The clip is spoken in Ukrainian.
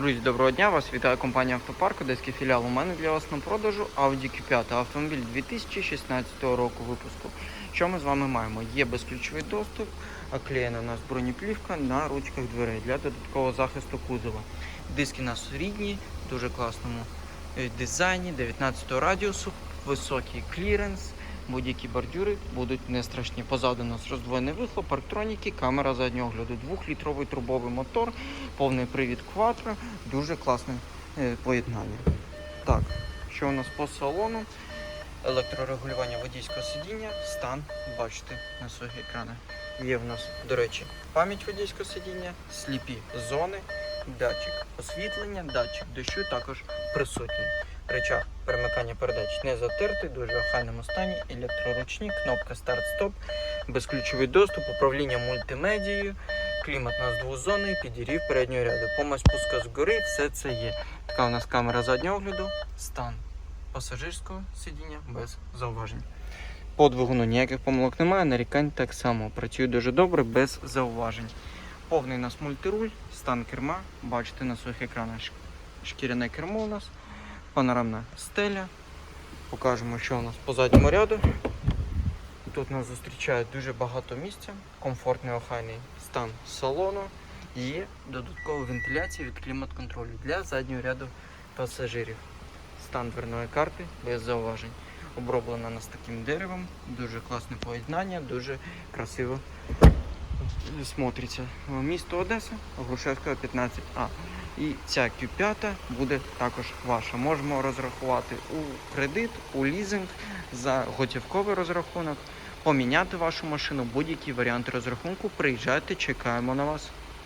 Друзі, доброго дня! Вас вітає компанія Автопарк, одеський філіал. У мене для вас на продажу Audi Q5, автомобіль 2016 року випуску. Що ми з вами маємо? Є безключовий доступ, оклеєна у нас бронеплівка на ручках дверей для додаткового захисту кузова. Диски у нас рідні, в дуже класному е, дизайні, 19 радіусу, високий кліренс. Будь-які бордюри будуть не страшні. Позаду нас роздвоєний вихлоп, парктроніки, камера заднього огляду, двохлітровий трубовий мотор, повний привід Quattro, дуже класне е, поєднання. Так, що у нас по салону? Електрорегулювання водійського сидіння, стан бачите на своїх екранах. Є в нас, до речі, пам'ять водійського сидіння, сліпі зони, датчик освітлення, датчик дощу також присутній. Речах перемикання передач не затертий, дуже охайному стані, електроручник, кнопка старт-стоп, безключовий доступ, управління мультимедією, клімат у нас двозонний, підігрів переднього ряду, помощь спуска згори, все це є. Така у нас камера заднього огляду, стан пасажирського сидіння без зауважень. По двигуну ніяких помилок немає, нарікань так само. Працює дуже добре, без зауважень. Повний у нас мультируль, стан керма, бачите на своїх екранах шкіряне кермо у нас, панорамна стеля. Покажемо, що у нас по задньому ряду. Тут нас зустрічає дуже багато місця, комфортний охайний стан салону. Є додаткова вентиляція від клімат-контролю для заднього ряду пасажирів. Стан дверної карти без зауважень. Оброблена нас таким деревом, дуже класне поєднання, дуже красиво смотриться. Місто Одеса, Грушевського 15А. І ця Q5 буде також ваша. Можемо розрахувати у кредит, у лізинг за готівковий розрахунок, поміняти вашу машину, будь-які варіанти розрахунку. Приїжджайте, чекаємо на вас.